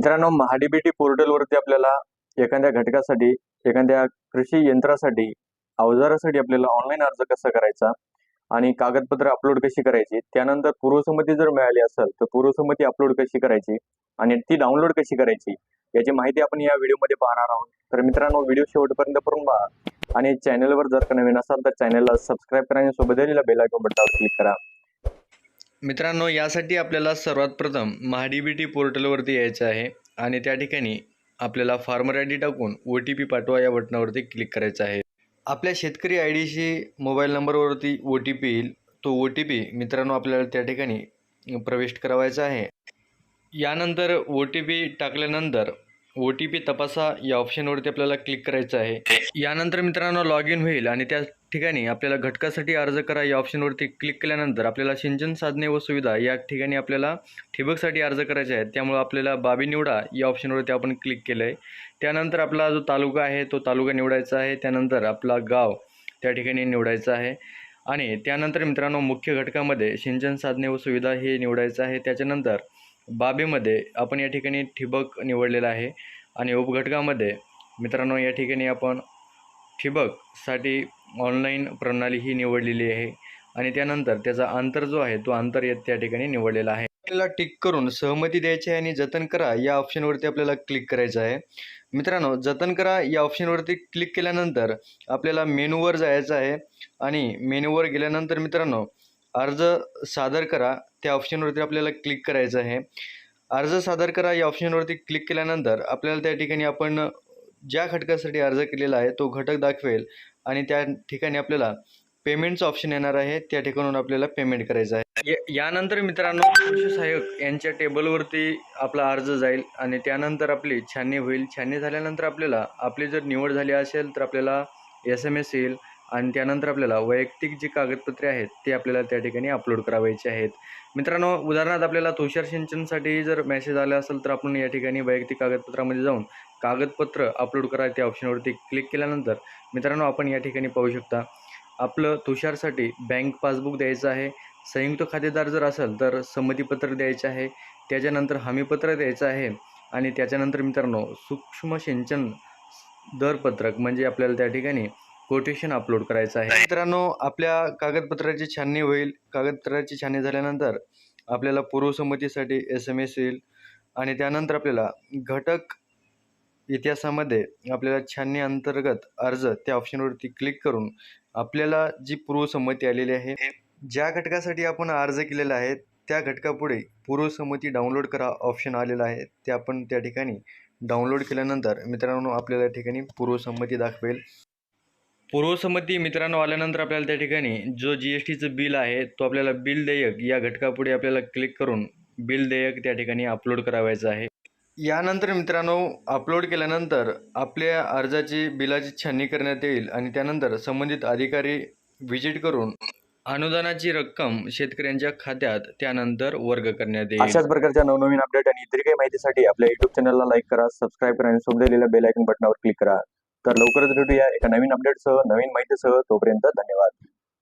मित्रांनो महाडीबीटी पोर्टलवरती आपल्याला एखाद्या घटकासाठी एखाद्या कृषी यंत्रासाठी अवजारासाठी आपल्याला ऑनलाईन अर्ज कसा करायचा आणि कागदपत्र अपलोड कशी करायची त्यानंतर पूर्वसंमती जर मिळाली असेल तर पूर्वसंमती अपलोड कशी करायची आणि ती डाउनलोड कशी करायची याची माहिती आपण या व्हिडिओमध्ये पाहणार आहोत. तर मित्रांनो व्हिडिओ शेवटपर्यंत करून पहा आणि चॅनलवर जर का नवीन असाल तर चॅनलला सबस्क्राईब करा आणि सोबत दिलेला बेलायकॉन बटनावर क्लिक करा. मित्रांनो यासाठी आपल्याला सर्वात प्रथम महाडीबीटी पोर्टलवरती यायचं आहे आणि त्या ठिकाणी आपल्याला फार्मर आय डी टाकून ओ टी पी पाठवा या बटनावरती क्लिक करायचं आहे. आपल्या शेतकरी आय डीशी मोबाईल नंबरवरती ओ टी पी येईल. तो ओ टी पी मित्रांनो आपल्याला त्या ठिकाणी प्रविष्ट करावायचा आहे. यानंतर ओ टी पी टाकल्यानंतर ओ टी पी तपासा. या ऑप्शनवरती आपल्याला क्लिक करायचं आहे. यानंतर मित्रांनो लॉग इन होईल आणि त्या ठिकाणी आपल्याला घटकासाठी अर्ज करा. या ऑप्शनवरती क्लिक केल्यानंतर आपल्याला सिंचन साधने व सुविधा या ठिकाणी आपल्याला ठिबकसाठी अर्ज करायचे आहेत. त्यामुळे आपल्याला बाबी निवडा. या ऑप्शनवरती आपण क्लिक केलं आहे त्यानंतर आपला जो तालुका आहे तो तालुका निवडायचा आहे. त्यानंतर आपला गाव त्या ठिकाणी निवडायचं आहे. आणि त्यानंतर मित्रांनो मुख्य घटकामध्ये सिंचन साधने व सुविधा हे निवडायचं आहे. त्याच्यानंतर बाबीमध्ये आपण या ठिकाणी ठिबक निवडलेलं आहे. आणि उपघटकामध्ये मित्रांनो या ठिकाणी आपण ठिबकसाठी ऑनलाईन प्रणाली ही निवडलेली आहे. आणि त्यानंतर त्याचा अंतर जो आहे तो अंतर त्या ठिकाणी निवडलेला आहे. आपल्याला टिक करून सहमती द्यायची आहे आणि जतन करा या ऑप्शनवरती आपल्याला क्लिक करायचं आहे. मित्रांनो जतन करा या ऑप्शनवरती क्लिक केल्यानंतर आपल्याला मेनूवर जायचं आहे. आणि मेनूवर गेल्यानंतर मित्रांनो अर्ज सादर करा. त्या ऑप्शनवरती आपल्याला क्लिक करायचं आहे. अर्ज सादर करा. या ऑप्शनवरती क्लिक केल्यानंतर आपल्याला त्या ठिकाणी आपण ज्या घटकासाठी अर्ज केलेला आहे तो घटक दाखवेल आणि त्या ठिकाणी आपल्याला पेमेंटचं ऑप्शन येणार आहे. त्या ठिकाणून आपल्याला पेमेंट करायचं आहे. या- यानंतर मित्रांनो कृषी सहाय्यक यांच्या टेबलवरती आपला अर्ज जाईल आणि त्यानंतर आपली छाननी होईल. छाननी झाल्यानंतर आपल्याला आपली जर निवड झाली असेल तर आपल्याला एस एम एस येईल. आणि त्यानंतर आपल्याला वैयक्तिक जी कागदपत्रे आहेत ते आपल्याला त्या ठिकाणी अपलोड करावायचे आहेत. मित्रांनो उदाहरणार्थ आपल्याला तुषार सिंचनसाठी जर मेसेज आला असेल तर आपण या ठिकाणी वैयक्तिक कागदपत्रामध्ये जाऊन कागदपत्र अपलोड करा त्या ऑप्शनवरती क्लिक केल्यानंतर. मित्रांनो आपण या ठिकाणी पाहू शकता आपलं तुषारसाठी बँक पासबुक द्यायचं आहे. संयुक्त खातेदार जर असेल तर संमतीपत्र द्यायचं आहे. त्याच्यानंतर हमीपत्र द्यायचं आहे. आणि त्याच्यानंतर मित्रांनो सूक्ष्म सिंचन दरपत्रक म्हणजे आपल्याला त्या ठिकाणी कोटेशन अपलोड करायचं आहे. मित्रांनो आपल्या कागदपत्राची छाननी होईल. कागदपत्राची छाननी झाल्यानंतर आपल्याला पूर्वसंमतीसाठी एस एम एस येईल. आणि त्यानंतर आपल्याला घटक इतिहासामध्ये आपल्याला छाननी अंतर्गत अर्ज त्या ऑप्शनवरती क्लिक करून आपल्याला जी पूर्वसंमती आलेली आहे ज्या घटकासाठी आपण अर्ज केलेला आहे त्या घटकापुढे पूर्वसंमती डाउनलोड करा ऑप्शन आलेला आहे. ते आपण त्या ठिकाणी डाउनलोड केल्यानंतर मित्रांनो आपल्याला ठिकाणी पूर्वसंमती दाखवेल. पूर्वसंमती मित्रांनो आल्यानंतर आपल्याला त्या ठिकाणी जो जी एस टीचं बिल आहे तो आपल्याला बिल देयक या घटकापुढे आपल्याला क्लिक करून बिल देयक त्या ठिकाणी अपलोड करावायचं आहे. यानंतर मित्रांनो अपलोड केल्यानंतर आपल्या अर्जाची बिलाची छाननी करण्यात येईल आणि त्यानंतर संबंधित अधिकारी व्हिजिट करून अनुदानाची रक्कम शेतकऱ्यांच्या खात्यात त्यानंतर वर्ग करण्यात येईल. अशाच प्रकारच्या नवनवीन अपडेट आणि इतर काही माहितीसाठी आपल्या युट्यूब चॅनलला लाईक करा सबस्क्राईब करा आणि सोबत दिलेल्या बेल आयकन बटनावर क्लिक करा. तर लवकरच भेटूया एका नवीन अपडेटसह नवीन माहितीसह. तोपर्यंत धन्यवाद.